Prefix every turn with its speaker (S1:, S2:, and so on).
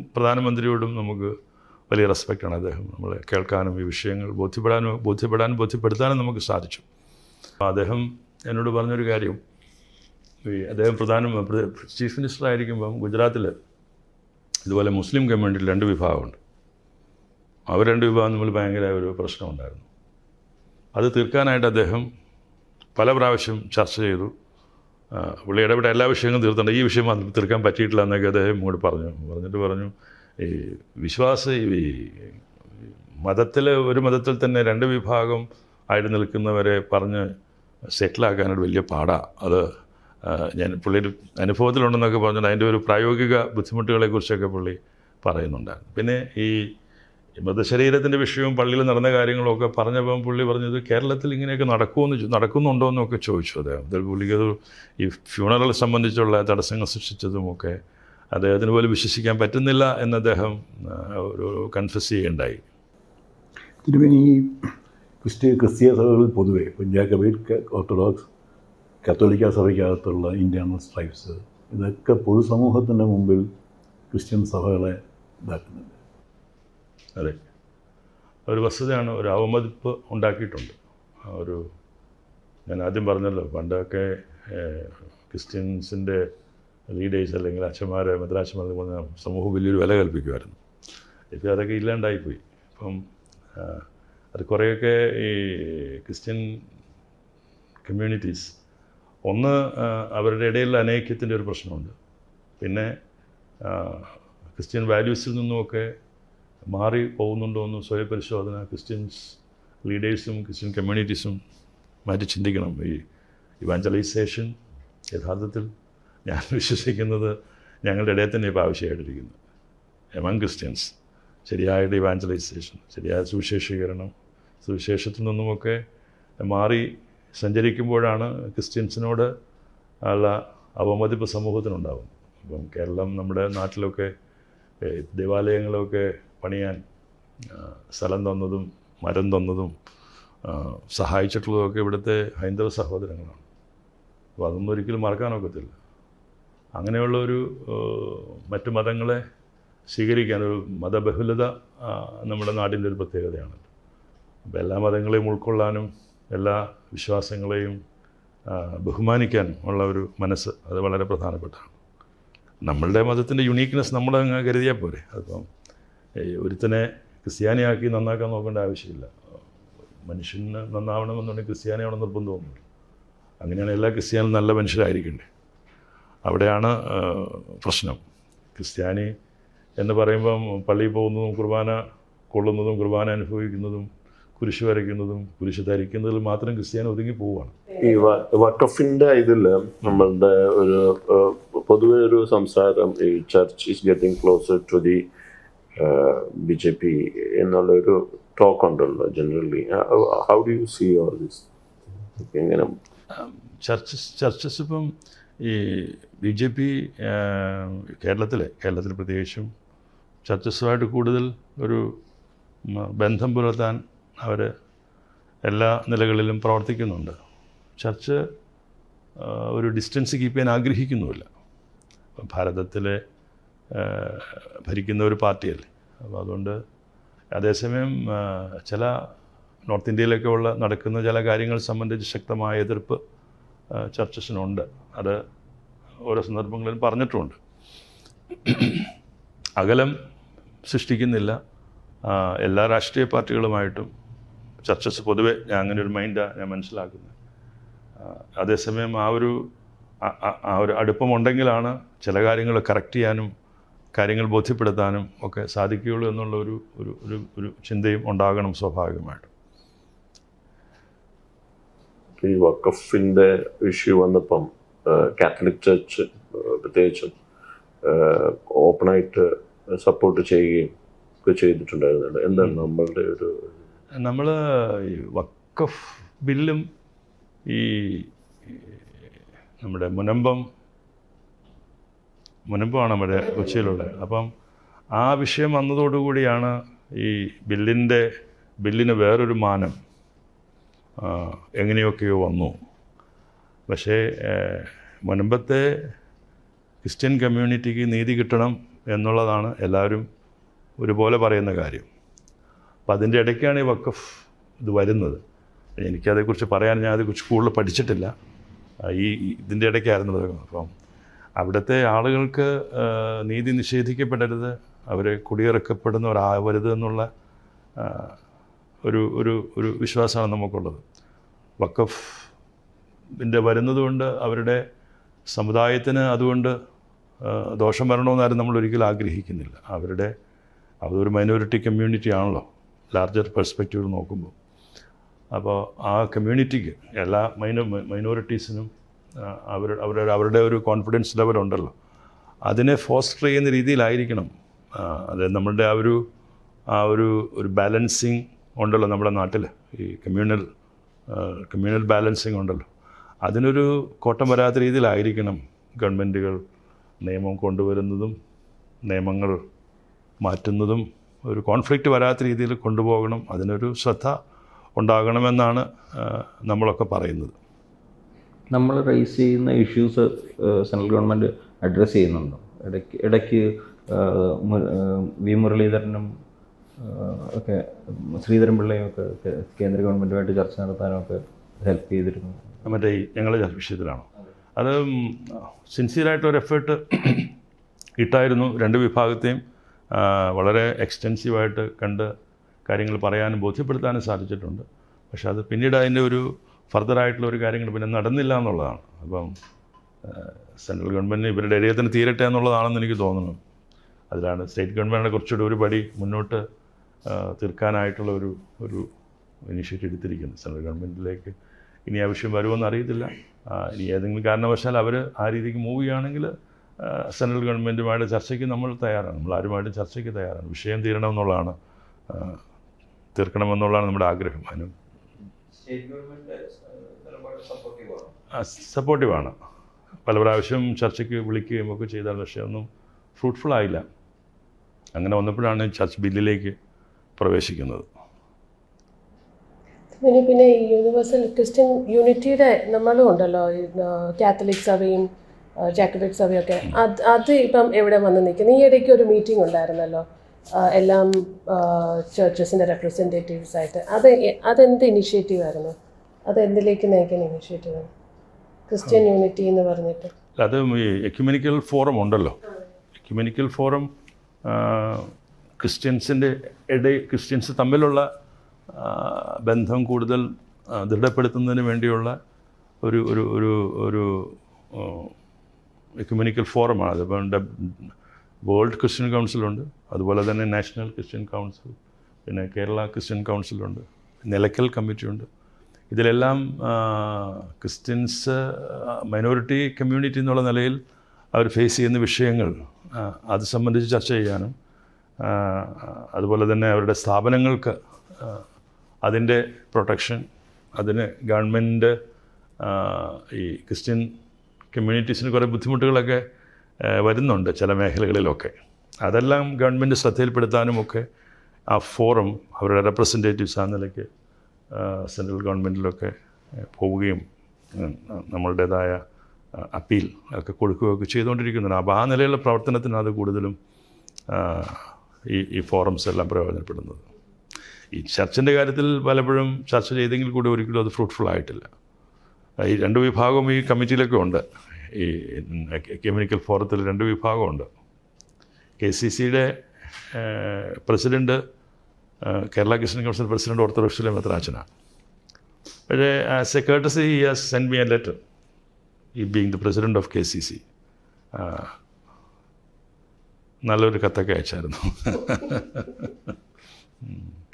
S1: പ്രധാനമന്ത്രിയോടും നമുക്ക് വലിയ റെസ്പെക്റ്റാണ് അദ്ദേഹം. നമ്മളെ കേൾക്കാനും ഈ വിഷയങ്ങൾ ബോധ്യപ്പെടാനും ബോധ്യപ്പെടാനും ബോധ്യപ്പെടുത്താനും നമുക്ക് സാധിച്ചു. അദ്ദേഹം എന്നോട് പറഞ്ഞൊരു കാര്യം. ഈ അദ്ദേഹം പ്രധാന ചീഫ് മിനിസ്റ്റർ ആയിരിക്കുമ്പം ഗുജറാത്തിൽ ഇതുപോലെ മുസ്ലിം കമ്മ്യൂണിറ്റിയിൽ രണ്ട് വിഭാഗമുണ്ട്. അവർ രണ്ട് വിഭാഗം തമ്മിൽ ഭയങ്കര ഒരു പ്രശ്നമുണ്ടായിരുന്നു. അത് തീർക്കാനായിട്ട് അദ്ദേഹം പല പ്രാവശ്യം ചർച്ച ചെയ്തു. പുള്ളി ഇടപെട്ട എല്ലാ വിഷയങ്ങളും തീർത്തുണ്ട് ഈ വിഷയം തീർക്കാൻ പറ്റിയിട്ടില്ല എന്നൊക്കെ അദ്ദേഹം ഇങ്ങോട്ട് പറഞ്ഞു. പറഞ്ഞിട്ട് പറഞ്ഞു ഈ വിശ്വാസ ഈ മതത്തിൽ ഒരു മതത്തിൽ തന്നെ രണ്ട് വിഭാഗം ആയിട്ട് നിൽക്കുന്നവരെ പറഞ്ഞ് സെറ്റിലാക്കാനായിട്ട് വലിയ പാടാണ് അത് ഞാൻ പുള്ളിയുടെ അനുഭവത്തിലുണ്ടെന്നൊക്കെ പറഞ്ഞിട്ട് അതിന്റെ ഒരു പ്രായോഗിക ബുദ്ധിമുട്ടുകളെക്കുറിച്ചൊക്കെ പുള്ളി പറയുന്നുണ്ടായിരുന്നു. പിന്നെ ഈ മൃതശരീരത്തിന്റെ വിഷയവും പള്ളിയിൽ നടന്ന കാര്യങ്ങളൊക്കെ പറഞ്ഞപ്പം പുള്ളി പറഞ്ഞത് കേരളത്തിൽ ഇങ്ങനെയൊക്കെ നടക്കുമെന്ന് നടക്കുന്നുണ്ടോ എന്നൊക്കെ ചോദിച്ചു അദ്ദേഹം അതിൽ പുള്ളിക്കത് ഈ ഫ്യൂണറൽ സംബന്ധിച്ചുള്ള തടസ്സങ്ങൾ സൃഷ്ടിച്ചതുമൊക്കെ അദ്ദേഹത്തിന് പോലും വിശ്വസിക്കാൻ പറ്റുന്നില്ല എന്ന് അദ്ദേഹം ഒരു കൺഫ്യസ് ചെയ്യുകയുണ്ടായി.
S2: ഈ ക്രിസ്ത്യ ക്രിസ്തീയ സഭകളിൽ പൊതുവെ ഇപ്പം ഓർത്തഡോക്സ് കത്തോലിക്ക സഭയ്ക്കകത്തുള്ള ഇന്റേണൽ സ്ട്രൈബ്സ് ഇതൊക്കെ പൊതുസമൂഹത്തിന്റെ മുമ്പിൽ ക്രിസ്ത്യൻ സഭകളെ ഇതാക്കുന്നുണ്ട്.
S1: അതെ. ഒരു വസ്തുതയാണ് ഒരു അവമതിപ്പ് ഉണ്ടാക്കിയിട്ടുണ്ട്. ഒരു ഞാൻ ആദ്യം പറഞ്ഞല്ലോ പണ്ടൊക്കെ ക്രിസ്ത്യൻസിന്റെ ലീഡേഴ്സ് അല്ലെങ്കിൽ അച്ഛന്മാരെ മെദ്രാശന്മാർ പറഞ്ഞ സമൂഹം വലിയൊരു വില കൽപ്പിക്കുമായിരുന്നു. ഇപ്പോൾ അതൊക്കെ ഇല്ലാണ്ടായിപ്പോയി. അപ്പം ആ, അത് കുറേയൊക്കെ ഈ ക്രിസ്ത്യൻ കമ്മ്യൂണിറ്റീസ് ഒന്ന് അവരുടെ ഇടയിലുള്ള അനൈക്യത്തിന്റെ ഒരു പ്രശ്നമുണ്ട്. പിന്നെ ക്രിസ്ത്യൻ വാല്യൂസിൽ നിന്നുമൊക്കെ മാറി പോകുന്നുണ്ടോ എന്ന് സ്വയപരിശോധന ക്രിസ്ത്യൻസ് ലീഡേഴ്സും ക്രിസ്ത്യൻ കമ്മ്യൂണിറ്റീസും മാറ്റി ചിന്തിക്കണം. ഈ ഇവാഞ്ചലൈസേഷൻ യഥാർത്ഥത്തിൽ ഞാൻ വിശ്വസിക്കുന്നത് ഞങ്ങളുടെ ഇടയിൽ തന്നെ ഇപ്പോൾ ആവശ്യമായിട്ടിരിക്കുന്നത് എമംഗ് ക്രിസ്ത്യൻസ് ശരിയായിട്ട് ഇവാഞ്ചലൈസേഷൻ ശരിയായ സുവിശേഷീകരണം സുവിശേഷത്തിൽ നിന്നുമൊക്കെ മാറി സഞ്ചരിക്കുമ്പോഴാണ് ക്രിസ്ത്യൻസിനോട് ഉള്ള അവമതിപ്പ് സമൂഹത്തിനുണ്ടാകും അപ്പം കേരളം നമ്മുടെ നാട്ടിലൊക്കെ ദേവാലയങ്ങളൊക്കെ പണിയാൻ സ്ഥലം തന്നതും മരം തന്നതും സഹായിച്ചിട്ടുള്ളതൊക്കെ ഇവിടുത്തെ ഹൈന്ദവ സഹോദരങ്ങളാണ്. അപ്പോൾ അതൊന്നും ഒരിക്കലും മറക്കാനൊക്കത്തില്ല അങ്ങനെയുള്ള ഒരു മറ്റു മതങ്ങളെ സ്വീകരിക്കാൻ ഒരു മതബഹുലത നമ്മുടെ നാടിന്റെ ഒരു പ്രത്യേകതയാണ്. അപ്പോൾ എല്ലാ മതങ്ങളെയും ഉൾക്കൊള്ളാനും എല്ലാ വിശ്വാസങ്ങളെയും ബഹുമാനിക്കാനും ഉള്ള ഒരു മനസ്സ് അത് വളരെ പ്രധാനപ്പെട്ടതാണ്. നമ്മളുടെ മതത്തിന്റെ യുണീക്ക്നെസ് നമ്മൾ അങ്ങ് കരുതിയാൽ പോരെ. അതിപ്പം ഒരുത്തനെ ക്രിസ്ത്യാനിയാക്കി നന്നാക്കാൻ നോക്കേണ്ട ആവശ്യമില്ല. മനുഷ്യന് നന്നാവണമെന്നുണ്ടെങ്കിൽ ക്രിസ്ത്യാനിയാവണം നിർബന്ധമൊന്നുമില്ല അങ്ങനെയാണ് എല്ലാ ക്രിസ്ത്യാനും നല്ല മനുഷ്യരായിരിക്കണ്ടേ? അവിടെയാണ് പ്രശ്നം. ക്രിസ്ത്യാനി എന്ന് പറയുമ്പം പള്ളിയിൽ പോകുന്നതും കുർബാന കൊള്ളുന്നതും കുർബാന അനുഭവിക്കുന്നതും കുരിശ് വരയ്ക്കുന്നതും കുരിശ് ധരിക്കുന്നതിൽ മാത്രം ക്രിസ്ത്യാനി ഒതുങ്ങി പോവുകയാണ്.
S3: ഈ വക്കഫിന്റെ ഇതിൽ നമ്മളുടെ ഒരു പൊതുവെ ഒരു സംസാരം ഈ church is getting closer to the B J P എന്നുള്ളൊരു ടോക്ക് ഉണ്ടല്ലോ generally how do you see all this എങ്ങനെ?
S1: ചർച്ചസ് ചർച്ചസ് ഇപ്പം ഈ ബി ജെ പി കേരളത്തിലെ കേരളത്തിൽ പ്രത്യേകിച്ചും ചർച്ചസുമായിട്ട് കൂടുതൽ ഒരു ബന്ധം പുലർത്താൻ അവർ എല്ലാ നിലകളിലും പ്രവർത്തിക്കുന്നുണ്ട്. ചർച്ച് ഒരു ഡിസ്റ്റൻസ് കീപ്പ് ചെയ്യാൻ ആഗ്രഹിക്കുന്നുമില്ല. ഭാരതത്തിലെ ഭരിക്കുന്ന ഒരു പാർട്ടിയല്ലേ. അപ്പോൾ അതുകൊണ്ട് അതേസമയം ചില നോർത്ത് ഇന്ത്യയിലൊക്കെ ഉള്ള നടക്കുന്ന ചില കാര്യങ്ങൾ സംബന്ധിച്ച് ശക്തമായ എതിർപ്പ് ചർച്ചസിനുണ്ട് അത് ഓരോ സന്ദർഭങ്ങളിലും പറഞ്ഞിട്ടുമുണ്ട് അകലം സൃഷ്ടിക്കുന്നില്ല. എല്ലാ രാഷ്ട്രീയ പാർട്ടികളുമായിട്ടും ചർച്ചസ് പൊതുവെ ഞാൻ അങ്ങനെ ഒരു മൈൻഡാണ് ഞാൻ മനസ്സിലാക്കുന്നത്. അതേസമയം ആ ഒരു ആ- ഒരു അടുപ്പമുണ്ടെങ്കിലാണ് ചില കാര്യങ്ങൾ കറക്റ്റ് ചെയ്യാനും കാര്യങ്ങൾ ബോധ്യപ്പെടുത്താനും ഒക്കെ സാധിക്കുകയുള്ളൂ എന്നുള്ള ഒരു ഒരു ഒരു ഒരു ചിന്തയും ഉണ്ടാകണം സ്വാഭാവികമായിട്ടും.
S3: ഈ വക്കഫിന്റെ ഇഷ്യൂ വന്നപ്പം കാത്തലിക് ചർച്ച് പ്രത്യേകിച്ചും ഓപ്പണായിട്ട് സപ്പോർട്ട് ചെയ്യുകയും ഒക്കെ ചെയ്തിട്ടുണ്ടായിരുന്നുണ്ട്. എന്താണ് നമ്മളുടെ ഒരു
S1: നമ്മൾ വക്കഫ് ബില്ലും ഈ നമ്മുടെ മുനമ്പം മുനമ്പമാണ് നമ്മുടെ കൊച്ചിയിലുള്ളത്. അപ്പം ആ വിഷയം വന്നതോടുകൂടിയാണ് ഈ ബില്ലിന്റെ ബില്ലിന് വേറൊരു മാനം എങ്ങനെയൊക്കെയോ വന്നു. പക്ഷേ മുനമ്പത്തെ ക്രിസ്ത്യൻ കമ്മ്യൂണിറ്റിക്ക് നീതി കിട്ടണം എന്നുള്ളതാണ് എല്ലാവരും ഒരുപോലെ പറയുന്ന കാര്യം. അപ്പം അതിന്റെ ഇടയ്ക്കാണ് ഈ വക്കഫ് ഇത് വരുന്നത്. എനിക്കതേക്കുറിച്ച് പറയാൻ ഞാൻ അതേക്കുറിച്ച് കൂടുതൽ പഠിച്ചിട്ടില്ല. ഈ ഇതിന്റെ ഇടയ്ക്കായിരുന്നു. അപ്പം അവിടുത്തെ ആളുകൾക്ക് നീതി നിഷേധിക്കപ്പെടരുത്. അവരെ കുടിയിറക്കപ്പെടുന്നവരാവരുത് എന്നുള്ള ഒരു ഒരു ഒരു വിശ്വാസമാണ് നമുക്കുള്ളത്. വക്കഫ് ഇതിന്റെ വരുന്നതുകൊണ്ട് അവരുടെ സമുദായത്തിന് അതുകൊണ്ട് ദോഷം വരണമെന്നാരും നമ്മൾ ഒരിക്കലും ആഗ്രഹിക്കുന്നില്ല. അവരുടെ അതൊരു മൈനോറിറ്റി കമ്മ്യൂണിറ്റി ആണല്ലോ. ലാർജർ പെർസ്പെക്റ്റീവിൽ നോക്കുമ്പോൾ. അപ്പോൾ ആ കമ്മ്യൂണിറ്റിക്ക് എല്ലാ മൈനോ മൈനോറിറ്റീസിനും അവർ അവരുടെ അവരുടെ ഒരു കോൺഫിഡൻസ് ലെവൽ ഉണ്ടല്ലോ. അതിനെ ഫോസ്റ്റർ ചെയ്യുന്ന രീതിയിലായിരിക്കണം. അതായത് അത് നമ്മളുടെ ആ ഒരു ആ ഒരു ഒരു ബാലൻസിങ് ഉണ്ടല്ലോ നമ്മുടെ നാട്ടിൽ ഈ കമ്മ്യൂണൽ കമ്മ്യൂണൽ ബാലൻസിങ് ഉണ്ടല്ലോ. അതിനൊരു കോട്ടം വരാത്ത രീതിയിലായിരിക്കണം ഗവൺമെന്റുകൾ നിയമം കൊണ്ടുവരുന്നതും നിയമങ്ങൾ മാറ്റുന്നതും ഒരു കോൺഫ്ലിക്റ്റ് വരാത്ത രീതിയിൽ കൊണ്ടുപോകണം. അതിനൊരു ശ്രദ്ധ ഉണ്ടാകണമെന്നാണ് നമ്മളൊക്കെ പറയുന്നത്.
S4: നമ്മൾ റേസ് ചെയ്യുന്ന ഇഷ്യൂസ് സെൻട്രൽ ഗവൺമെന്റ് അഡ്രസ്സ് ചെയ്യുന്നുണ്ടോ. ഇടയ്ക്ക് ഇടയ്ക്ക് വി മുരളീധരനും ഒക്കെ ശ്രീധരൻ പിള്ളയും ഒക്കെ കേന്ദ്ര ഗവൺമെന്റുമായിട്ട് ചർച്ച നടത്താനും ഒക്കെ ഹെൽപ്പ് ചെയ്തിരുന്നു.
S1: മറ്റേ ഞങ്ങളുടെ വിഷയത്തിലാണോ? അത് സിൻസിയറായിട്ടൊരു എഫേർട്ട് ഇട്ടായിരുന്നു. രണ്ട് വിഭാഗത്തെയും വളരെ എക്സ്റ്റെൻസീവായിട്ട് കണ്ട് കാര്യങ്ങൾ പറയാനും ബോധ്യപ്പെടുത്താനും സാധിച്ചിട്ടുണ്ട്. പക്ഷേ അത് പിന്നീട് അതിന്റെ ഒരു ഫർദറായിട്ടുള്ള ഒരു കാര്യങ്ങൾ പിന്നെ നടന്നില്ല എന്നുള്ളതാണ്. അപ്പം സെൻട്രൽ ഗവൺമെന്റ് ഇവരുടെ ഏരിയത്തിന് തീരട്ടെ എന്നുള്ളതാണെന്ന് എനിക്ക് തോന്നുന്നു. അതിലാണ് സ്റ്റേറ്റ് ഗവൺമെന്റിനെ കുറച്ചുകൂടി ഒരു പടി മുന്നോട്ട് തീർക്കാനായിട്ടുള്ള ഒരു ഒരു ഇനിഷ്യേറ്റീവ് എടുത്തിരിക്കുന്നത് സെൻട്രൽ ഗവൺമെന്റിലേക്ക് ഇനി ആവശ്യം വരുമെന്ന് അറിയത്തില്ല. ഇനി ഏതെങ്കിലും കാരണവശാൽ അവർ ആ രീതിക്ക് മൂവ് ചെയ്യുകയാണെങ്കിൽ സെൻട്രൽ ഗവൺമെന്റുമായിട്ട് ചർച്ചയ്ക്ക് നമ്മൾ തയ്യാറാണ്. നമ്മൾ ആരുമായിട്ട് ചർച്ചയ്ക്ക് തയ്യാറാണ്. വിഷയം തീരണമെന്നുള്ളതാണ് തീർക്കണമെന്നുള്ളതാണ് നമ്മുടെ ആഗ്രഹം. അതിന് സപ്പോർട്ടീവാണ് പല പ്രാവശ്യം ചർച്ചയ്ക്ക് വിളിക്കുകയും ഒക്കെ ചെയ്താൽ പക്ഷേ ഒന്നും ഫ്രൂട്ട്ഫുൾ ആയില്ല. അങ്ങനെ വന്നപ്പോഴാണ് ചർച്ച് ബില്ലിലേക്ക് പ്രവേശിക്കുന്നത്.
S5: പിന്നെ പിന്നെ ഈ യൂണിവേഴ്സൽ ക്രിസ്ത്യൻ യൂണിറ്റിയുടെ നമ്മളും ഉണ്ടല്ലോ കാത്തലിക് സഭയും ജാക്കബിക് സഭയും ഒക്കെ. അത് അത് ഇപ്പം എവിടെ വന്ന് നിൽക്കുന്നത് ഈ ഇടയ്ക്ക് ഒരു മീറ്റിംഗ് ഉണ്ടായിരുന്നല്ലോ. എല്ലാം ചർച്ചസിന്റെ റെപ്രസെന്റേറ്റീവ്സ് ആയിട്ട്. അത് അതെന്ത് ഇനിഷ്യേറ്റീവ് ആയിരുന്നു? അത് എന്തിലേക്ക് നയിക്കുന്ന ഇനിഷ്യേറ്റീവ് ക്രിസ്ത്യൻ യൂണിറ്റി എന്ന് പറഞ്ഞിട്ട്.
S1: അത് എക്യുമെനിക്കൽ ഫോറം ഉണ്ടല്ലോ. എക്യുമെനിക്കൽ ഫോറം ക്രിസ്ത്യൻസിന്റെ ഇടയിൽ ക്രിസ്ത്യൻസ് തമ്മിലുള്ള ബന്ധം കൂടുതൽ ദൃഢപ്പെടുത്തുന്നതിന് വേണ്ടിയുള്ള ഒരു ഒരു ഒരു ഒരു എക്യുമെനിക്കൽ ഫോറമാണ് അതിപ്പം വേൾഡ് ക്രിസ്ത്യൻ കൗൺസിലുണ്ട് അതുപോലെ തന്നെ നാഷണൽ ക്രിസ്ത്യൻ കൗൺസിൽ പിന്നെ കേരള ക്രിസ്ത്യൻ കൗൺസിലുണ്ട് നിലയ്ക്കൽ കമ്മിറ്റിയുണ്ട് ഇതിലെല്ലാം ക്രിസ്ത്യൻസ് മൈനോറിറ്റി കമ്മ്യൂണിറ്റി എന്നുള്ള നിലയിൽ അവർ ഫേസ് ചെയ്യുന്ന വിഷയങ്ങൾ അത് സംബന്ധിച്ച് ചർച്ച ചെയ്യാനും അതുപോലെ തന്നെ അവരുടെ സ്ഥാപനങ്ങൾക്ക് അതിന്റെ പ്രൊട്ടക്ഷൻ അതിന് ഗവൺമെന്റ് ഈ ക്രിസ്ത്യൻ കമ്മ്യൂണിറ്റീസിന് കുറേ ബുദ്ധിമുട്ടുകളൊക്കെ വരുന്നുണ്ട് ചില മേഖലകളിലൊക്കെ. അതെല്ലാം ഗവൺമെന്റ് ശ്രദ്ധയിൽപ്പെടുത്താനുമൊക്കെ ആ ഫോറം അവരുടെ റെപ്രസെന്റേറ്റീവ്സ് ആ നിലയ്ക്ക് സെൻട്രൽ ഗവൺമെന്റിലൊക്കെ പോവുകയും നമ്മളുടേതായ അപ്പീൽ ഒക്കെ കൊടുക്കുകയൊക്കെ ചെയ്തുകൊണ്ടിരിക്കുന്നുണ്ട്. അപ്പോൾ ആ നിലയിലുള്ള പ്രവർത്തനത്തിന് അത് കൂടുതലും ഈ ഈ ഫോറംസ് എല്ലാം പ്രയോജനപ്പെടുന്നത്. ഈ ചർച്ചിന്റെ കാര്യത്തിൽ പലപ്പോഴും ചർച്ച ചെയ്തെങ്കിൽ കൂടി ഒരിക്കലും അത് ഫ്രൂട്ട്ഫുൾ ആയിട്ടില്ല. ഈ രണ്ട് വിഭാഗവും ഈ കമ്മിറ്റിയിലൊക്കെ ഉണ്ട്. ഈ കെമിക്കൽ ഫോറത്തിൽ രണ്ട് വിഭാഗമുണ്ട്. കെ സി സിയുടെ president Kerala Christian council president ഓർത്തഡോക്സിലെ മെത്രാച്ചനാണ് പക്ഷേ as a courtesy he has send me a letter. ഈ being the president of K C C. നല്ലൊരു കത്തൊക്കെ അയച്ചായിരുന്നു.